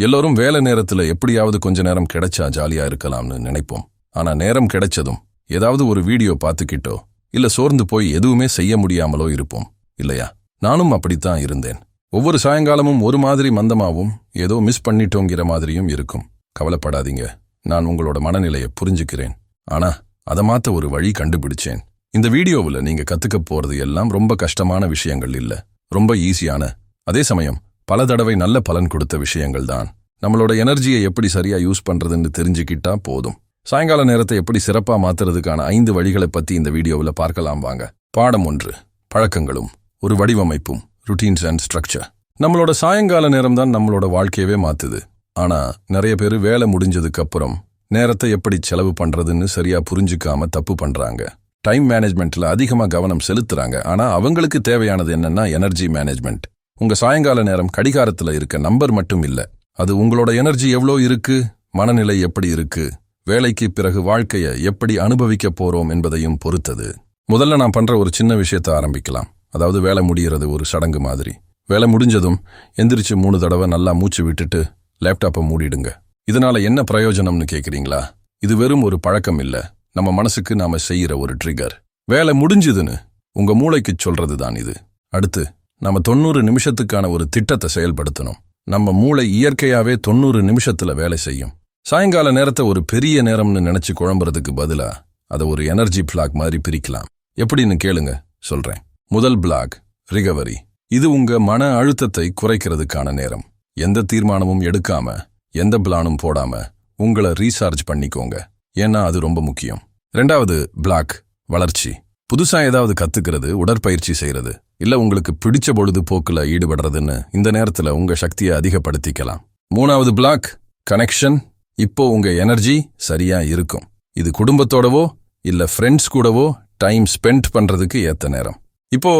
எல்லோரும் வேலை நேரத்துல எப்படியாவது கொஞ்ச நேரம் கிடைச்சா ஜாலியா இருக்கலாம்னு நினைப்போம். ஆனா நேரம் கிடைச்சதும் ஏதாவது ஒரு வீடியோ பார்த்துக்கிட்டோ இல்ல சோர்ந்து போய் எதுவுமே செய்ய முடியாமலோ இருப்போம். இல்லையா? நானும் அப்படித்தான் இருந்தேன். ஒவ்வொரு சாயங்காலமும் ஒரு மாதிரி மந்தமாவும் ஏதோ மிஸ் பண்ணிட்டோங்கிற மாதிரியும் இருக்கும். கவலைப்படாதீங்க. நான் உங்களோட மனநிலையை புரிஞ்சுக்கிறேன். ஆனா அதை மாத்த ஒரு வழி கண்டுபிடிச்சேன். இந்த வீடியோவுல நீங்க கத்துக்க போறது எல்லாம் ரொம்ப கஷ்டமான விஷயங்கள் இல்ல. ரொம்ப ஈஸியான. அதே சமயம் பல தடவை நல்ல பலன் கொடுத்த விஷயங்கள் தான் நம்மளோட எனர்ஜியை எப்படி சரியா யூஸ் பண்றதுன்னு தெரிஞ்சுக்கிட்டா போதும். சாயங்கால நேரத்தை எப்படி சிறப்பா மாத்துறதுக்கான ஐந்து வழிகளை பத்தி இந்த வீடியோவுல பார்க்கலாம் வாங்க. பாடம் ஒன்று. பழக்கங்களும். ஒரு வடிவமைப்பும். ருட்டீன்ஸ் அண்ட் ஸ்ட்ரக்சர் நம்மளோட சாயங்கால நேரம் தான் நம்மளோட வாழ்க்கையவே மாத்துது. ஆனா நிறைய பேர் வேலை முடிஞ்சதுக்கு அப்புறம் நேரத்தை எப்படி செலவு பண்றதுன்னு சரியா புரிஞ்சுக்காம தப்பு பண்றாங்க. டைம் மேனேஜ்மெண்ட்ல அதிகமா கவனம் செலுத்துறாங்க. ஆனா அவங்களுக்கு தேவையானது என்னன்னா எனர்ஜி மேனேஜ்மெண்ட் உங்க சாயங்கால நேரம் கடிகாரத்துல இருக்க நம்பர் மட்டும் இல்ல. அது உங்களோட எனர்ஜி எவ்வளோ இருக்கு? மனநிலை எப்படி இருக்கு? வேலைக்கு பிறகு வாழ்க்கையை எப்படி அனுபவிக்க போறோம் என்பதையும் பொறுத்தது. முதல்ல நான் பண்ற ஒரு சின்ன விஷயத்தை ஆரம்பிக்கலாம். அதாவது வேலை முடிகிறது ஒரு சடங்கு மாதிரி. வேலை முடிஞ்சதும் எந்திரிச்சு மூணு தடவை நல்லா மூச்சு விட்டுட்டு லேப்டாப்பை மூடிடுங்க. இதனால என்ன பிரயோஜனம்னு கேட்குறீங்களா இது வெறும் ஒரு பழக்கம் இல்ல. நம்ம மனசுக்கு நாம செய்யற ஒரு ட்ரிகர் வேலை முடிஞ்சுதுன்னு உங்க மூளைக்கு சொல்றது தான் இது. அடுத்து நம்ம தொண்ணூறு நிமிஷத்துக்கான ஒரு திட்டத்தை செயல்படுத்தணும். நம்ம மூளை இயற்கையாவே தொண்ணூறு நிமிஷத்துல வேலை செய்யும். சாயங்கால நேரத்தை ஒரு பெரிய நேரம்னு நினைச்சு குழம்புறதுக்கு பதிலா அதை ஒரு எனர்ஜி பிளாக் மாதிரி பிரிக்கலாம். எப்படின்னு கேளுங்க சொல்றேன். முதல் பிளாக் ரிகவரி. இது உங்க மன அழுத்தத்தை குறைக்கிறதுக்கான நேரம். எந்த தீர்மானமும் எடுக்காம எந்த பிளானும் போடாம உங்களை ரீசார்ஜ் பண்ணிக்கோங்க. ஏன்னா அது ரொம்ப முக்கியம். ரெண்டாவது பிளாக் வளர்ச்சி. புதுசா ஏதாவது கத்துக்கிறது உடற்பயிற்சி செய்யறது இல்லை உங்களுக்கு பிடிச்ச பொழுதுபோக்கில் ஈடுபடுறதுன்னு இந்த நேரத்தில் உங்கள் சக்தியை அதிகப்படுத்திக்கலாம். மூணாவது பிளாக் கனெக்ஷன் இப்போ உங்கள் எனர்ஜி சரியாக இருக்கும். இது குடும்பத்தோடவோ இல்லை ஃப்ரெண்ட்ஸ் கூடவோ டைம் ஸ்பெண்ட் பண்ணுறதுக்கு ஏற்ற நேரம். இப்போ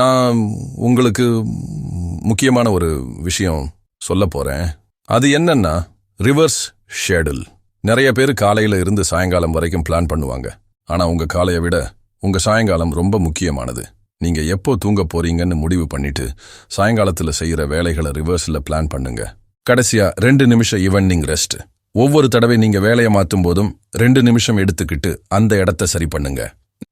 நான் உங்களுக்கு முக்கியமான ஒரு விஷயம் சொல்ல போகிறேன் அது என்னன்னா ரிவர்ஸ் ஷெடியூல் நிறைய பேர் காலையில் இருந்து சாயங்காலம் வரைக்கும் பிளான் பண்ணுவாங்க. ஆனால் உங்கள் காலையை விட உங்கள் சாயங்காலம் ரொம்ப முக்கியமானது. நீங்க எப்போ தூங்க போறீங்கன்னு முடிவு பண்ணிட்டு சாயங்காலத்துல செய்யற வேலைகளை ரிவர்ஸ்ல பிளான் பண்ணுங்க. கடைசியா ரெண்டு நிமிஷம் ஈவனிங் ரெஸ்ட் ஒவ்வொரு தடவை நீங்க வேலையை மாத்தும் போதும் ரெண்டு நிமிஷம் எடுத்துக்கிட்டு அந்த இடத்த சரி பண்ணுங்க.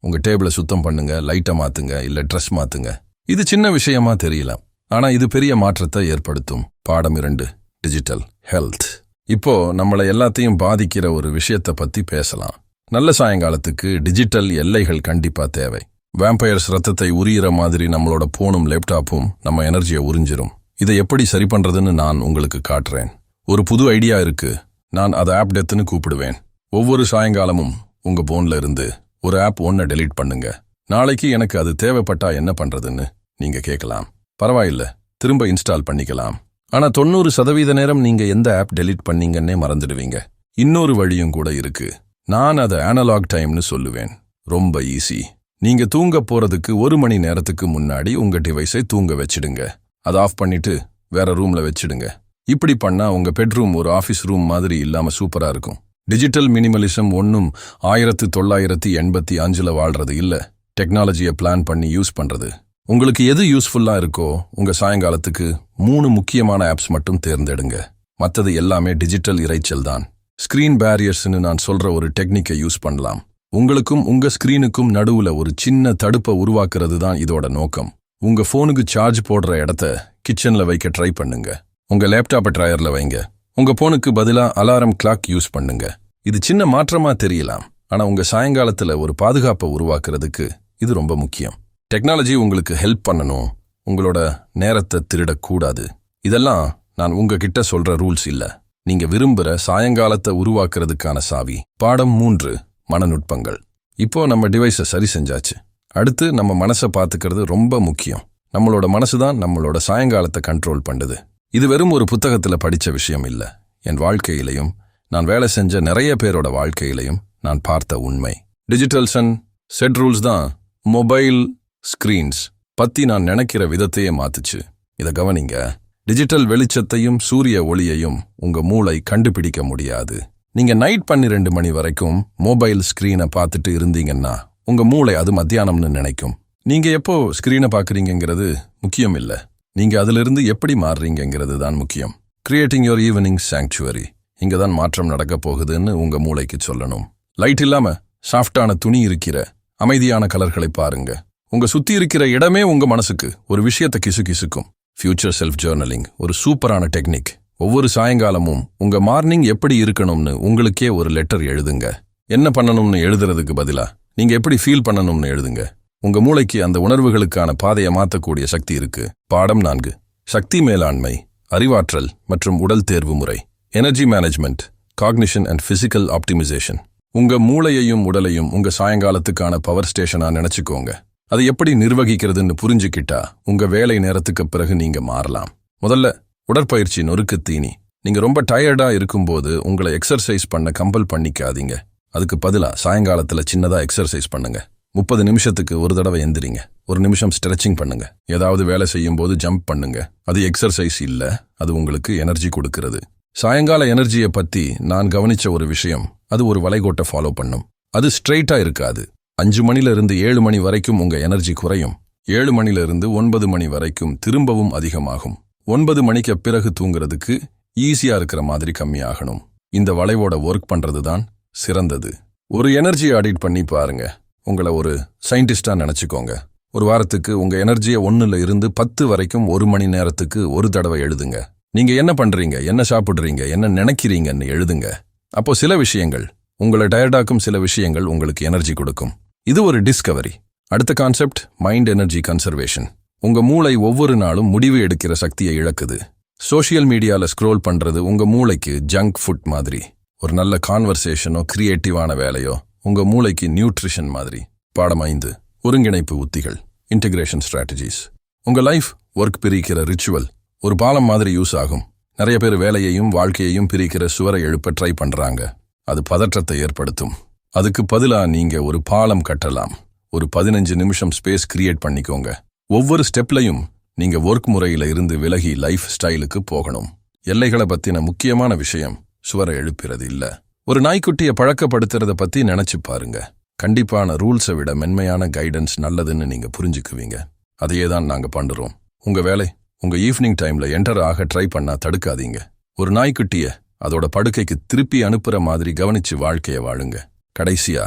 உங்க டேபிளை சுத்தம் பண்ணுங்க லைட்டை மாத்துங்க இல்ல ட்ரெஸ் மாத்துங்க. இது சின்ன விஷயமா தெரியலாம். ஆனா இது பெரிய மாற்றத்தை ஏற்படுத்தும். பாடம் இரண்டு டிஜிட்டல் ஹெல்த் இப்போ நம்மளை எல்லாத்தையும் பாதிக்கிற ஒரு விஷயத்தை பத்தி பேசலாம். நல்ல சாயங்காலத்துக்கு டிஜிட்டல் எல்லைகள் கண்டிப்பா தேவை. வேம்பயர்ஸ் ரத்தத்தை உரியிற மாதிரி நம்மளோட போனும் லேப்டாப்பும் நம்ம எனர்ஜியை உறிஞ்சிரும். இதை எப்படி சரி பண்றதுன்னு நான் உங்களுக்கு காட்டுறேன். ஒரு புது ஐடியா இருக்கு. நான் அதை ஆப் டெத்துன்னு கூப்பிடுவேன். ஒவ்வொரு சாயங்காலமும் உங்க போன்ல இருந்து ஒரு ஆப் ஒன்ன டெலீட் பண்ணுங்க. நாளைக்கு எனக்கு அது தேவைப்பட்டா என்ன பண்றதுன்னு நீங்க கேட்கலாம். பரவாயில்ல. திரும்ப இன்ஸ்டால் பண்ணிக்கலாம். ஆனா தொண்ணூறு சதவீத நேரம் நீங்க எந்த ஆப் டெலீட் பண்ணீங்கன்னே மறந்துடுவீங்க. இன்னொரு வழியும் கூட இருக்கு. நான் அதை அனலாக் டைம்னு சொல்லுவேன். ரொம்ப ஈஸி நீங்க தூங்க போறதுக்கு ஒரு மணி நேரத்துக்கு முன்னாடி உங்க டிவைஸை தூங்க வச்சிடுங்க. அதை ஆஃப் பண்ணிட்டு வேற ரூம்ல வச்சிடுங்க. இப்படி பண்ணா உங்க பெட்ரூம் ஒரு ஆஃபீஸ் ரூம் மாதிரி இல்லாம சூப்பரா இருக்கும். டிஜிட்டல் மினிமலிசம் ஒன்னும் ஆயிரத்து தொள்ளாயிரத்தி எண்பத்தி அஞ்சுல வாழ்றது இல்ல. டெக்னாலஜியை பிளான் பண்ணி யூஸ் பண்றது. உங்களுக்கு எது யூஸ்ஃபுல்லா இருக்கோ உங்க சாயங்காலத்துக்கு மூணு முக்கியமான ஆப்ஸ் மட்டும் தேர்ந்தெடுங்க. மத்தது எல்லாமே டிஜிட்டல் இரைச்சல் தான். ஸ்கிரீன் பேரியர்ஸ்னு நான் சொல்ற ஒரு டெக்னிக்கை யூஸ் பண்ணலாம். உங்களுக்கும் உங்க ஸ்கிரீனுக்கும் நடுவுல ஒரு சின்ன தடுப்பை உருவாக்குறது தான் இதோட நோக்கம். உங்க போனுக்கு சார்ஜ் போடுற இடத்த கிச்சன்ல வைக்க ட்ரை பண்ணுங்க. உங்க லேப்டாப்பை ட்ரையர்ல வைங்க. உங்க போனுக்கு பதிலா அலாரம் கிளாக் யூஸ் பண்ணுங்க. இது சின்ன மாற்றமா தெரியலாம். ஆனா உங்க சாயங்காலத்துல ஒரு பாதுகாப்பை உருவாக்குறதுக்கு இது ரொம்ப முக்கியம். டெக்னாலஜி உங்களுக்கு ஹெல்ப் பண்ணணும். உங்களோட நேரத்தை திருடக்கூடாது. இதெல்லாம் நான் உங்ககிட்ட சொல்ற ரூல்ஸ் இல்ல. நீங்க விரும்புற சாயங்காலத்தை உருவாக்குறதுக்கான சாவி. பாடம் மூன்று. மனநுட்பங்கள். இப்போ நம்ம டிவைஸை சரி செஞ்சாச்சு. அடுத்து நம்ம மனசை பார்த்துக்கிறது ரொம்ப முக்கியம். நம்மளோட மனசு தான் நம்மளோட சாயங்காலத்தை கண்ட்ரோல் பண்ணுது. இது வெறும் ஒரு புத்தகத்துல படிச்ச விஷயம் இல்ல. என் வாழ்க்கையிலையும் நான் வேலை செஞ்ச நிறைய பேரோட வாழ்க்கையிலையும் நான் பார்த்த உண்மை. டிஜிட்டல்ஸ் அண்ட் செட் ரூல்ஸ் தான் மொபைல் ஸ்க்ரீன்ஸ் பத்தி நான் நினைக்கிற விதத்தையே மாத்துச்சு. இத கவனிங்க. டிஜிட்டல் வெளிச்சத்தையும் சூரிய ஒளியையும் உங்க மூளை கண்டுபிடிக்க முடியாது. நீங்க நைட் பன்னிரெண்டு மணி வரைக்கும் மொபைல் ஸ்க்ரீனை பார்த்துட்டு இருந்தீங்கன்னா உங்க மூளை அது மத்தியானம்னு நினைக்கும். நீங்க எப்போ ஸ்க்ரீனை பார்க்குறீங்கிறது முக்கியம் இல்ல. நீங்க அதிலிருந்து எப்படி மாறுறீங்கிறது தான் முக்கியம். கிரியேட்டிங் யுவர் ஈவினிங் சாங்க்சுவரி இங்கே தான் மாற்றம் நடக்கப் போகுதுன்னு உங்க மூளைக்கு சொல்லணும். லைட் இல்லாம சாஃப்டான துணி இருக்கிற அமைதியான கலர்களை பாருங்க. உங்க சுத்தி இருக்கிற இடமே உங்க மனசுக்கு ஒரு விஷயத்தை கிசு கிசுக்கும் ஃபியூச்சர் செல்ஃப் ஜேர்னலிங் ஒரு சூப்பரான டெக்னிக் ஒவ்வொரு சாயங்காலமும் உங்க மார்னிங் எப்படி இருக்கணும்னு உங்களுக்கே ஒரு லெட்டர் எழுதுங்க. என்ன பண்ணணும்னு எழுதுறதுக்கு பதிலா நீங்க எப்படி ஃபீல் பண்ணணும்னு எழுதுங்க. உங்க மூளைக்கு அந்த உணர்வுகளுக்கான பாதையை மாத்தக்கூடிய சக்தி இருக்கு. பாடம் நான்கு. சக்தி மேலாண்மை அறிவாற்றல் மற்றும் உடல் தேர்வு முறை. Energy management cognition and physical optimisation உங்க மூளையையும் உடலையும் உங்க சாயங்காலத்துக்கான பவர் ஸ்டேஷனா நினைச்சுக்கோங்க. அதை எப்படி நிர்வகிக்கிறதுன்னு புரிஞ்சுக்கிட்டா உங்க வேலை நேரத்துக்கு பிறகு நீங்க மாறலாம். முதல்ல உடற்பயிற்சி நொறுக்கு தீனி. நீங்க ரொம்ப டயர்டா இருக்கும்போது உங்களை எக்ஸர்சைஸ் பண்ண கம்பல் பண்ணிக்காதீங்க. அதுக்கு பதிலா சாயங்காலத்துல சின்னதா எக்ஸர்சைஸ் பண்ணுங்க. முப்பது நிமிஷத்துக்கு ஒரு தடவை எந்திரிங்க. ஒரு நிமிஷம் ஸ்ட்ரெச்சிங் பண்ணுங்க. ஏதாவது வேலை செய்யும் போது ஜம்ப் பண்ணுங்க. அது எக்ஸர்சைஸ் இல்ல அது உங்களுக்கு எனர்ஜி கொடுக்கிறது. சாயங்கால எனர்ஜியை பத்தி நான் கவனிச்ச ஒரு விஷயம் அது ஒரு வளைகோட்டை ஃபாலோ பண்ணும். அது ஸ்ட்ரெயிட்டா இருக்காது. அஞ்சு மணில இருந்து ஏழு மணி வரைக்கும் உங்க எனர்ஜி குறையும். ஏழு மணில இருந்து ஒன்பது மணி வரைக்கும் திரும்பவும் அதிகமாகும். ஒன்பது மணிக்கு பிறகு தூங்குறதுக்கு ஈஸியா இருக்கிற மாதிரி கம்மியாகணும். இந்த வளைவோட ஒர்க் பண்றது தான் சிறந்தது. ஒரு எனர்ஜி ஆடிட் பண்ணி பாருங்க. உங்களை ஒரு சயின்டிஸ்டா நினைச்சுக்கோங்க. ஒரு வாரத்துக்கு உங்க எனர்ஜியை ஒன்னுல இருந்து பத்து வரைக்கும் ஒரு மணி நேரத்துக்கு ஒரு தடவை எழுதுங்க. நீங்க என்ன பண்றீங்க? என்ன சாப்பிடுறீங்க? என்ன நினைக்கிறீங்கன்னு எழுதுங்க. அப்போ சில விஷயங்கள் உங்களை டயர்டாக்கும் சில விஷயங்கள் உங்களுக்கு எனர்ஜி கொடுக்கும். இது ஒரு டிஸ்கவரி அடுத்த கான்செப்ட் மைண்ட் எனர்ஜி கன்சர்வேஷன் உங்க மூளை ஒவ்வொரு நாளும் முடிவு எடுக்கிற சக்தியை இழக்குது. சோஷியல் மீடியால ஸ்க்ரோல் பண்றது உங்க மூளைக்கு ஜங்க் ஃபுட் மாதிரி. ஒரு நல்ல கான்வர்சேஷனோ கிரியேட்டிவான வேலையோ உங்க மூளைக்கு நியூட்ரிஷன் மாதிரி. பாடம் ஐந்து ஒருங்கிணைப்பு உத்திகள் இன்டிகிரேஷன் ஸ்ட்ராட்டஜிஸ் உங்க லைஃப் ஒர்க் பிரிக்கிற ரிச்சுவல் ஒரு பாலம் மாதிரி யூஸ் ஆகும். நிறைய பேர் வேலையையும் வாழ்க்கையையும் பிரிக்கிற சுவரை எழுப்ப ட்ரை பண்றாங்க. அது பதற்றத்தை ஏற்படுத்தும். அதுக்கு பதிலா நீங்க ஒரு பாலம் கட்டலாம். ஒரு பதினஞ்சு நிமிஷம் ஸ்பேஸ் கிரியேட் பண்ணிக்கோங்க. ஒவ்வொரு ஸ்டெப்லையும் நீங்க ஒர்க் முறையில இருந்து விலகி லைஃப் ஸ்டைலுக்கு போகணும். எல்லைகளை பத்தின முக்கியமான விஷயம் சுவரை எழுப்புறது இல்ல. ஒரு நாய்க்குட்டியை பழக்கப்படுத்துறத பத்தி நினைச்சு பாருங்க. கண்டிப்பான ரூல்ஸை விட மென்மையான கைடன்ஸ் நல்லதுன்னு நீங்க புரிஞ்சுக்குவீங்க. அதையே தான் நாங்க பண்றோம். உங்க வேலை உங்க ஈவினிங் டைம்ல என்டர் ஆக ட்ரை பண்ணா தடுக்காதீங்க. ஒரு நாய்க்குட்டிய அதோட படுக்கைக்கு திருப்பி அனுப்புற மாதிரி கவனிச்சு வாழ்க்கைய வாழுங்க. கடைசியா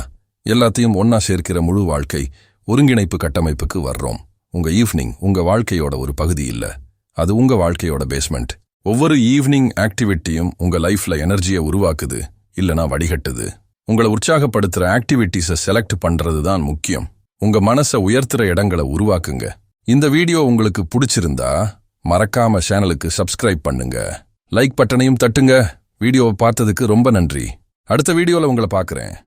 எல்லாத்தையும் ஒன்னா சேர்க்கிற முழு வாழ்க்கை ஒருங்கிணைப்பு கட்டமைப்புக்கு வர்றோம். உங்க ஈவினிங் உங்க வாழ்க்கையோட ஒரு பகுதி இல்ல. அது உங்க வாழ்க்கையோட பேஸ்மெண்ட் ஒவ்வொரு ஈவினிங் ஆக்டிவிட்டியும் உங்க லைஃப்ல எனர்ஜியை உருவாக்குது இல்லைனா வடிகட்டுது. உங்களை உற்சாகப்படுத்துற ஆக்டிவிட்டீஸை செலக்ட் பண்றது தான் முக்கியம். உங்க மனசை உயர்த்துற இடங்களை உருவாக்குங்க. இந்த வீடியோ உங்களுக்கு பிடிச்சிருந்தா மறக்காம சேனலுக்கு சப்ஸ்கிரைப் பண்ணுங்க. லைக் பட்டனையும் தட்டுங்க. வீடியோவை பார்த்ததுக்கு ரொம்ப நன்றி. அடுத்த வீடியோல உங்களை பார்க்குறேன்.